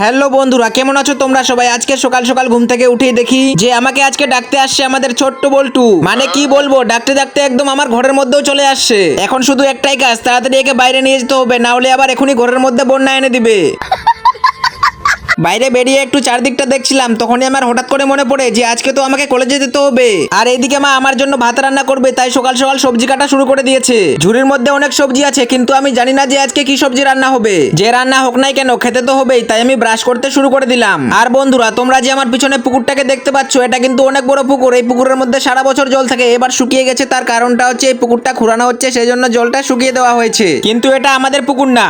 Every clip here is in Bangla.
হ্যালো বন্ধুরা, কেমন আছো তোমরা সবাই? আজকে সকাল সকাল ঘুম থেকে উঠে দেখি যে আমাকে আজকে ডাকতে আসছে আমাদের ছোট্ট বল্টু। মানে কি বলব, ডাকতে ডাকতে একদম আমার ঘরের মধ্যেও চলে আসছে। এখন শুধু একটাই কাজ, তাড়াতাড়ি একে বাইরে নিয়ে যেতে হবে, না হলে আবার এখনই ঘরের মধ্যে বন্যা এনে দিবে। বাইরে বেরিয়ে একটু চারদিকটা দেখছিলাম তখনই আমার হঠাৎ করে মনে পড়ে যে আজকে তো আমাকে কলেজে যেতে হবে। আর এইদিকে মা আমার জন্য ভাত রান্না করবে তাই সকাল সকাল সবজি কাটা শুরু করে দিয়েছে। ঝুড়ির মধ্যে অনেক সবজি আছে কিন্তু আমি জানি না যে আজকে কি সবজি রান্না হবে। যে রান্না হোক নাই কেন খেতে তো হবেই তাই আমি ব্রাশ করতে শুরু করে দিলাম। আর বন্ধুরা তোমরা যে আমার পিছনে পুকুরটাকে দেখতে পাচ্ছ এটা কিন্তু অনেক বড় পুকুর। এই পুকুরের মধ্যে সারা বছর জল থাকে এবার শুকিয়ে গেছে তার কারণটা হচ্ছে এই পুকুরটা খুঁড়ানো হচ্ছে সেই জন্য জলটা শুকিয়ে দেওয়া হয়েছে। কিন্তু এটা আমাদের পুকুর না।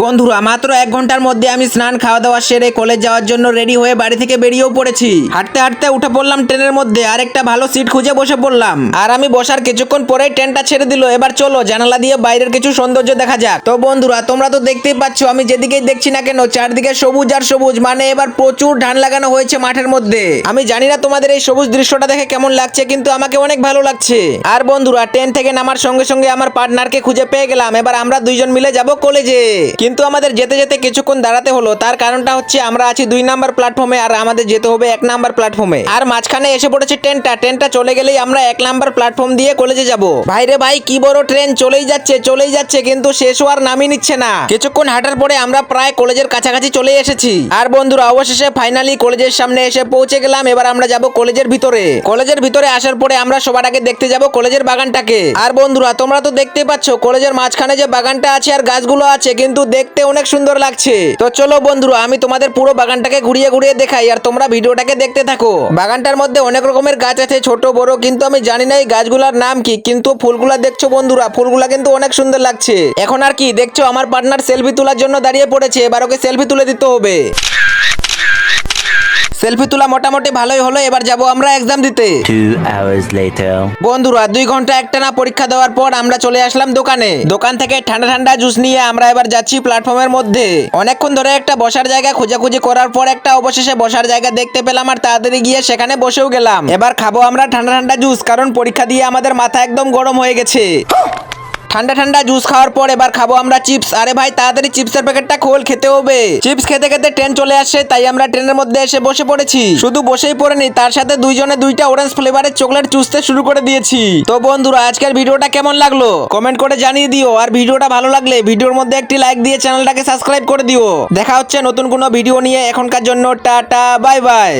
বন্ধুরা, মাত্র এক ঘণ্টার মধ্যে আমি স্নান খাওয়া দাওয়া সেরে কলেজ যাওয়ার জন্য রেডি হয়ে বাড়ি থেকে বেরিয়েও পড়েছি। হাঁটতে হাঁটতে উঠে পড়লাম ট্রেনের মধ্যে আর একটা ভালো সিট খুঁজে বসে পড়লাম। আর আমি বসার কিছুক্ষণ পরেই ট্রেনটা ছেড়ে দিল। এবার চলো, জানালা দিয়ে বাইরের কিছু সৌন্দর্য দেখা যাক। তো বন্ধুরা, তোমরা তো দেখতেই পাচ্ছ, আমি যেদিকেই দেখছি না কেন, চারদিকে সবুজ আর সবুজ মানে এবার প্রচুর ধান লাগানো হয়েছে মাঠের মধ্যে। আমি জানি না তোমাদের এই সবুজ দৃশ্যটা দেখে কেমন লাগছে, কিন্তু আমাকে অনেক ভালো লাগছে। আর বন্ধুরা, ট্রেন থেকে নামার সঙ্গে সঙ্গে আমার পার্টনারকে খুঁজে পেয়ে গেলাম। এবার আমরা দুইজন মিলে যাব কলেজে। কিন্তু আমাদের যেতে যেতে কিছুক্ষণ দাঁড়াতে হলো। তার কারণটা হচ্ছে আমরা আছি দুই নাম্বার প্ল্যাটফর্মে আর আমাদের যেতে হবে এক নাম্বার প্ল্যাটফর্মে। আর মাঝখানে এসে পড়েছে ট্রেনটা। ট্রেনটা চলে গেলেই আমরা এক নাম্বার প্ল্যাটফর্ম দিয়ে কলেজে যাব। ভাইরে ভাই, কি বড় ট্রেন! চলেই যাচ্ছে চলেই যাচ্ছে, কিন্তু শেষ হওয়ার নামই নিচ্ছে না। কিছুক্ষণ হাঁটার পরে আমরা প্রায় কলেজের কাছাকাছি চলে এসেছি। আর বন্ধুরা, অবশেষে ফাইনালি কলেজের সামনে এসে পৌঁছে গেলাম। এবার আমরা যাব কলেজের ভিতরে। কলেজের ভিতরে আসার পরে আমরা সবার আগে দেখতে যাব কলেজের বাগানটাকে। আর বন্ধুরা, তোমরা তো দেখতেই পাচ্ছ, কলেজের মাঝখানে যে বাগানটা আছে আর গাছগুলো আছে, কিন্তু দেখতে অনেক সুন্দর লাগছে। তো চলো বন্ধুরা, আমি তোমাদের পুরো বাগানটাকে ঘুরিয়ে ঘুরিয়ে দেখাই আর তোমরা ভিডিওটাকে দেখতে থাকো। বাগানটার মধ্যে অনেক রকমের গাছ আছে, ছোট, বড়, কিন্তু আমি জানি না এই গাছগুলার নাম কি, কিন্তু ফুলগুলা দেখছ বন্ধুরা, ফুলগুলা কিন্তু অনেক সুন্দর লাগছে। এখন আর কি, দেখছ আমার পার্টনার সেলফি তোলার জন্য দাঁড়িয়ে পড়েছে, এবার ওকে সেলফি তুলে দিতে হবে। সেলফি তোলা মোটামুটি ভালোই হলো এবার যাব আমরা এক্সাম দিতে। Two hours later. বন্ধুরা দুই ঘণ্টা একটানা পরীক্ষা দেওয়ার পর আমরা চলে আসলাম দোকানে। দোকান থেকে ঠান্ডা ঠান্ডা জুস নিয়ে আমরা এবার যাচ্ছি প্ল্যাটফর্মের মধ্যে। অনেকক্ষণ ধরে একটা বসার জায়গা খোঁজাখুঁজি করার পর একটা অবশেষে বসার জায়গা দেখতে পেলাম আর তাড়াতাড়ি গিয়ে সেখানে বসেও গেলাম। এবার খাব আমরা ঠান্ডা ঠান্ডা জুস কারণ পরীক্ষা দিয়ে আমাদের মাথা একদম গরম হয়ে গেছে। ঠান্ডা ঠান্ডা জুস খাওয়ার পর এবার খাব আমরা চিপস আরে ভাই, তাড়াতাড়ি চিপসের প্যাকেটটা খোল, খেতে হবে। চিপস খেতে খেতে ট্রেন চলে আসে, তাই আমরা ট্রেনের মধ্যে এসে বসে পড়েছি। শুধু বসেই পড়েনি, তার সাথে দুইজনে দুইটা অরেঞ্জ ফ্লেভারের চকলেট চুষতে শুরু করে দিয়েছি। তো বন্ধুরা, আজকের ভিডিওটা কেমন লাগল? কমেন্ট করে জানিয়ে দিও। আর ভিডিওটা ভালো লাগলে ভিডিওর মধ্যে একটি লাইক দিয়ে চ্যানেলটাকে সাবস্ক্রাইব করে দিও। দেখা হচ্ছে নতুন কোনো ভিডিও নিয়ে এখনকার জন্য, টাটা বাই বাই